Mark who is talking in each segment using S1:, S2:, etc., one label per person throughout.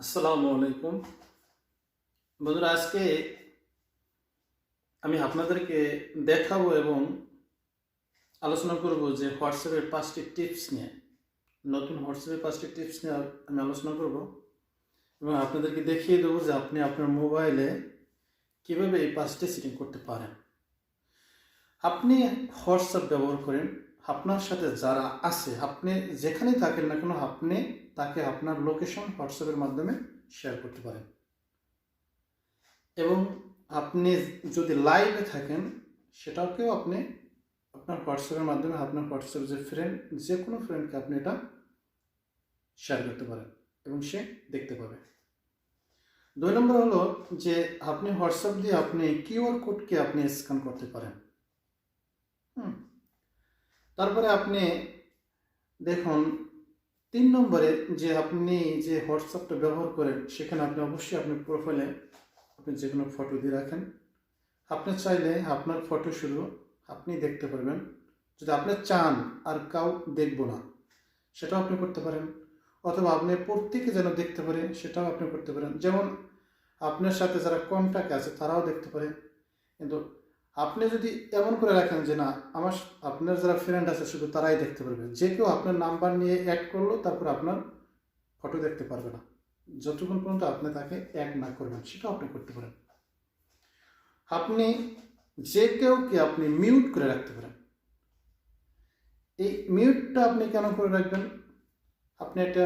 S1: আসসালামু আলাইকুম। বন্ধুরা, আজকে আমি আপনাদেরকে দেখাবো এবং আলোচনা করব যে হোয়াটসঅ্যাপের পাঁচটি টিপস নিয়ে। নতুন হোয়াটসঅ্যাপের পাঁচটি টিপস নিয়ে আমি আলোচনা করব এবং আপনাদেরকে দেখিয়ে দেবো যে আপনি আপনার মোবাইলে কীভাবে এই পাঁচটি সেটিং করতে পারেন। আপনি হোয়াটসঅ্যাপ ব্যবহার করেন আপনার সাথে যারা আছে, আপনি যেখানেই থাকেন না কেন, আপনি তাকে আপনার লোকেশন হোয়াটসঅ্যাপের মাধ্যমে শেয়ার করতে পারেন। এবং আপনি যদি লাইভে থাকেন, সেটাকেও আপনি আপনার হোয়াটসঅ্যাপের মাধ্যমে আপনার হোয়াটসঅ্যাপ যে ফ্রেন্ড যে কোনো ফ্রেন্ডকে আপনি এটা শেয়ার করতে পারেন এবং সে দেখতে পাবে। দুই নম্বর হলো যে আপনি হোয়াটসঅ্যাপ দিয়ে আপনি কিউআর কোডকে আপনি স্ক্যান করতে পারেন। হুম। তারপরে আপনি দেখুন, তিন নম্বরে যে আপনি যে হোয়াটসঅ্যাপটা ব্যবহার করেন, সেখানে আপনি অবশ্যই আপনি প্রোফাইলে আপনি যে কোনো ফটো দিয়ে রাখেন। আপনি চাইলে আপনার ফটো শুধু আপনি দেখতে পারবেন। যদি আপনি চান আর কাউ দেখব না, সেটাও আপনি করতে পারেন। অথবা আপনি প্রত্যেকে যেন দেখতে পারে, সেটাও আপনি করতে পারেন। যেমন আপনার সাথে যারা কন্ট্যাক্ট আছে, তারাও দেখতে পারে। কিন্তু আপনি যদি এমন করে রাখেন যে না, আমার আপনার যারা ফ্রেন্ড আছে, শুধু তারাই দেখতে পারবে। যে কেউ আপনার নাম্বার নিয়ে অ্যাড করল, তারপর আপনার ফটো দেখতে পারবে না। যতক্ষণ পর্যন্ত আপনি তাকে অ্যাড না করবেন, সেটাও আপনি করতে পারেন। আপনি যে কেউকে আপনি মিউট করে রাখতে পারেন, এই মিউটটা আপনি কেন করে রাখবেন? আপনি একটা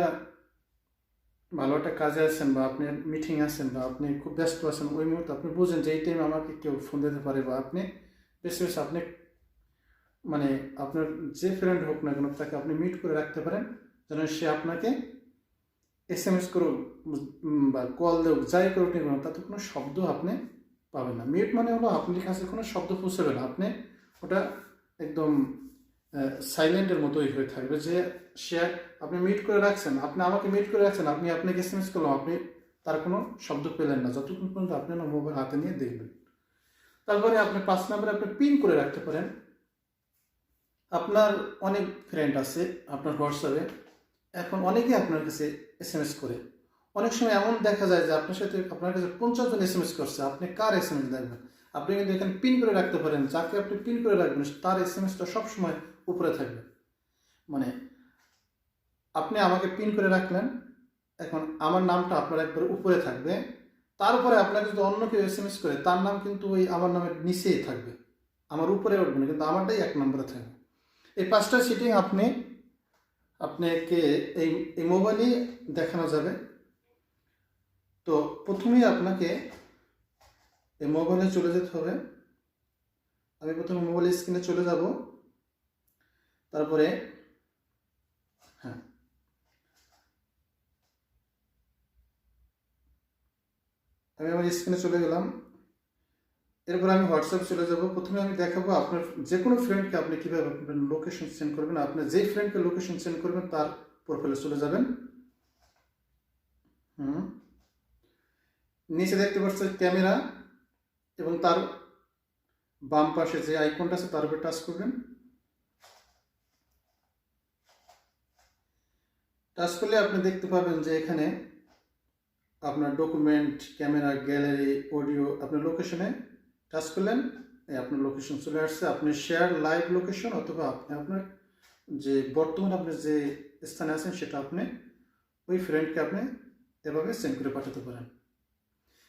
S1: ভালো একটা কাজে আছেন বা আপনি মিটিং আছেন বা আপনি খুব ব্যস্ত আছেন, ওই মুহূর্তে আপনি বুঝেন যে এই টাইমে আমাকে কেউ ফোন দিতে পারে বা আপনি বেশি বেশি আপনি মানে আপনার যে ফ্রেন্ড হোক না কেন তাকে আপনি মিট করে রাখতে পারেন, যেন সে আপনাকে এস এম এস করুক বা কল দেউক, যাই করুক না কেন তাতে কোনো শব্দ আপনি পাবেন না। মিউট মানে হলো আপনার কাছে কোনো শব্দ পৌঁছাবে না। আপনি ওটা একদম সাইলেন্টের মতোই হয়ে থাকবে যে সে আপনি মিট করে রাখছেন, আপনি আমাকে মিট করে রাখছেন, আপনি আপনাকে এস এম এস করলাম আপনি তার কোনো শব্দ পেলেন না, যতক্ষণ পর্যন্ত আপনি না মোবাইল হাতে নিয়ে দেখবেন। তারপরে আপনি পাঁচ নাম্বারে আপনি পিন করে রাখতে পারেন। আপনার অনেক ফ্রেন্ড আছে, আপনার হোয়াটসঅ্যাপে, এখন অনেকেই আপনার কাছে এস এম এস করে। অনেক সময় এমন দেখা যায় যে আপনার সাথে আপনার কাছে পঞ্চাশ জন এস এম এস করছে, আপনি কার এস এম এস দেখবেন? আপনি কিন্তু এখানে পিন করে রাখতে পারেন, যাকে আপনি পিন করে রাখবেন, তার এস এম এসটা সবসময় উপরে থাকবে। মানে আপনি আমাকে পিন করে রাখলেন, এখন আমার নামটা আপনার একবার উপরে থাকবে। তারপরে আপনাকে যদি অন্য কেউ এস এম এস করে, তার নাম কিন্তু ওই আমার নামের নিচেই থাকবে। আমার উপরে উঠবে না, কিন্তু আমারটাই এক নম্বরে থাকবে। এই পাঁচটা সিটিং আপনি, আপনাকে এই এই মোবাইলেই দেখানো যাবে। তো প্রথমেই আপনাকে এই মোবাইলে চলে যেতে হবে। আমি প্রথমে মোবাইল স্ক্রিনে চলে যাব। তারপরে হ্যাঁ। আমি আমার স্ক্রিনে চলে গেলাম। এরপর আমি হোয়াটসঅ্যাপ চলে যাব। প্রথমে আমি দেখাবো আপনার যে কোনো ফ্রেন্ডকে আপনি কীভাবে আপনার লোকেশন সেন্ড করবেন। আপনার যেই ফ্রেন্ডকে লোকেশন সেন্ড করবেন, তার প্রোফাইলে চলে যাবেন। হুম। নিচে দেখতে পাচ্ছেন ক্যামেরা এবং তার বাম পাশে যে আইকনটা আছে, তার উপর টাচ করবেন। টাচ করলে আপনি দেখতে পাবেন যে এখানে আপনার ডকুমেন্ট ক্যামেরা গ্যালারি অডিও আপনার লোকেশনে টাচ করলেন আপনার লোকেশন চলে আসছে। আপনি শেয়ার লাইভ লোকেশন অথবা আপনি আপনার যে বর্তমান আপনি যে স্থানে আছেন সেটা আপনি ওই ফ্রেন্ডকে আপনি এভাবে সেন্ড করে পাঠাতে পারেন।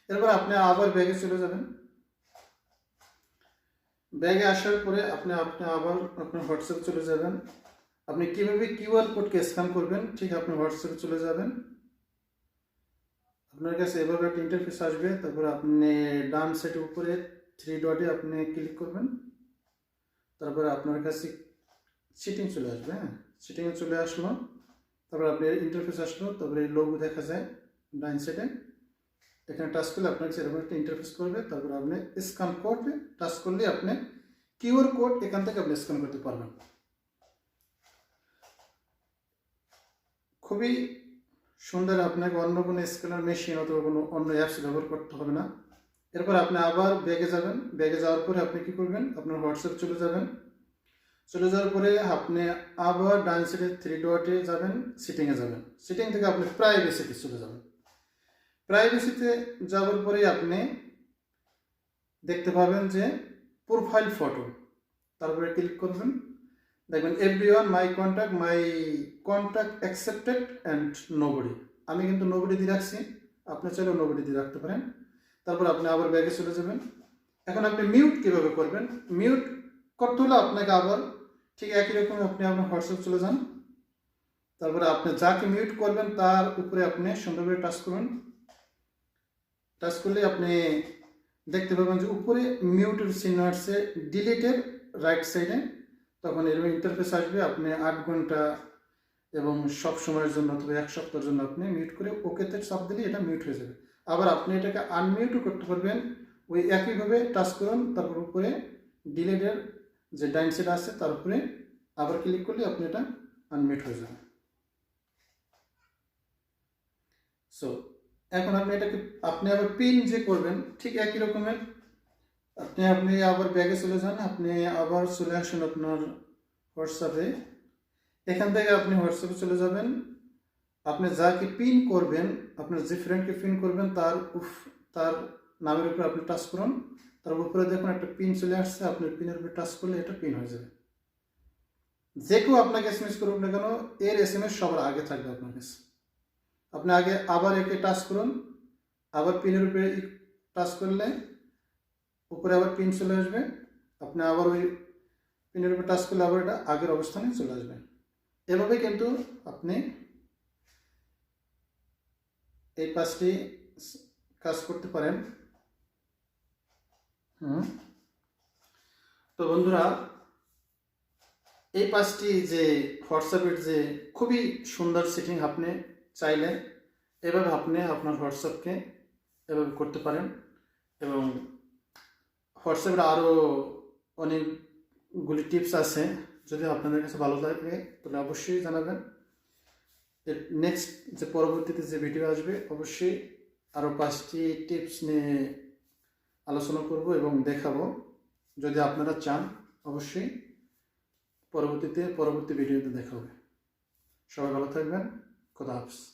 S1: এরপর আপনি আবার ব্যাগে চলে যাবেন। ব্যাগে আসার পরে আপনি আপনি আবার আপনার হোয়াটসঅ্যাপ চলে যাবেন। আপনি কীভাবে কিউআর কোডকে স্ক্যান করবেন, ঠিক আপনি হোয়াটসঅ্যাপে চলে যাবেন। আপনার কাছে এভাবে একটা ইন্টারফেস আসবে, তারপর আপনি ডান সাইডের উপরে থ্রি ডটে আপনি ক্লিক করবেন। তারপরে আপনার কাছে সিটিং চলে আসবে হ্যাঁ? সিটিংয়ে চলে আসলো, তারপর আপনি ইন্টারফেস আসলো, তারপরে লোগো দেখা যায় ডান সাইডে এখানে টাচ করলে আপনার কাছে এরকম একটা ইন্টারফেস করবে, তারপর আপনি স্ক্যান কোডে টাচ করলে আপনি কিউআর কোড এখান থেকে আপনি স্ক্যান করতে পারবেন। খুবই সুন্দর আপনাকে অন্য কোনো স্ক্যানার মেশিন অথবা কোনো অন্য অ্যাপস ব্যবহার করতে হবে না। এরপর আপনি আবার ব্যাগে যাবেন। ব্যাগে যাওয়ার পরে আপনি কি করবেন? আপনার হোয়াটসঅ্যাপ চলে যাবেন। চলে যাওয়ার পরে আপনি আবার ডান সাইডে থ্রি ডটে যাবেন সিটিংয়ে যাবেন। সিটিং থেকে আপনি প্রাইভেসিতে চলে যাবেন। প্রাইভেসিতে যাওয়ার পরেই আপনি দেখতে পাবেন যে প্রোফাইল ফটো তারপরে ক্লিক করবেন। দেখবেন everyone my contact my contact accepted and nobody আমি কিন্তু নোবডি দিয়ে রাখছি, আপনি চাইলেও নোবডি দিয়ে রাখতে পারেন। তারপর আপনি আবার ব্যাগে চলে যাবেন। এখন আপনি মিউট কীভাবে করবেন? মিউট করতে হলে আপনাকে আবার ঠিক একই রকম আপনি আপনার হোয়াটসঅ্যাপ চলে যান। তারপরে আপনি যাকে মিউট করবেন, তার উপরে আপনি সুন্দর করে টাচ করুন। টাচ করলে আপনি দেখতে পাবেন যে উপরে মিউটের চিহ্ন আসছে ডিলিটের রাইট সাইডে তখন এরকম ইন্টারফেস আসবে, আপনি আট ঘণ্টা এবং সব সময়ের জন্য অথবা এক সপ্তাহের জন্য আপনি মিউট করে ওকেতে চাপ দিলে এটা মিউট হয়ে যাবে। আবার আপনি এটাকে আনমিউটও করতে পারবেন, ওই একইভাবে টাচ করুন, তারপর উপরে ডিলেটের যে ডাইন সেট আছে, তার উপরে আবার ক্লিক করলে আপনি এটা আনমিউট হয়ে যাবে। সো এখন আপনি এটাকে, আপনি আবার পিন যে করবেন, ঠিক একই রকমের আপনি আপনি আবার ব্যাগে চলে যান, আপনি আবার চলে আসুন আপনার হোয়াটসঅ্যাপে এখান থেকে আপনি হোয়াটসঅ্যাপে চলে যাবেন। আপনি যাকে পিন করবেন, আপনার যে ফ্রেন্ডকে পিন করবেন, তার উফ, তার নামের উপরে আপনি টাচ করুন। তার উপরে দেখুন একটা পিন চলে আসছে, আপনার পিনের উপরে টাচ করলে এটা পিন হয়ে যাবে। যে কেউ আপনাকে এস এম এস করুক না কেন, এর এস এম এস সবার আগে থাকবে আপনার কাছে। আপনি আগে আবার একে টাচ করুন, আবার পিনের উপরে টাচ করলে উপরে আবার পিন চলে আসবে। আপনি আবার ওই পিনের উপর টাচ করলে আবার এটা আগের অবস্থানে চলে আসবে। এভাবে কিন্তু আপনি এই পাঁচটি কাজ করতে পারেন। হুম। তো বন্ধুরা, এই পাঁচটি যে হোয়াটসঅ্যাপের যে খুবই সুন্দর সেটিং আপনি চাইলে এভাবে আপনি আপনার হোয়াটসঅ্যাপকে এভাবে করতে পারেন এবং হোয়াটসঅ্যাপের আরও অনেকগুলি টিপস আছে। যদি আপনাদের কাছে ভালো লাগে, তাহলে অবশ্যই জানাবেন। নেক্সট যে পরবর্তীতে যে ভিডিও আসবে, অবশ্যই আরও পাঁচটি টিপস নিয়ে আলোচনা করব এবং দেখাবো। যদি আপনারা চান, অবশ্যই পরবর্তীতে, পরবর্তী ভিডিওতে দেখা হবে। সবাই ভালো থাকবেন। খোদা হাফিজ।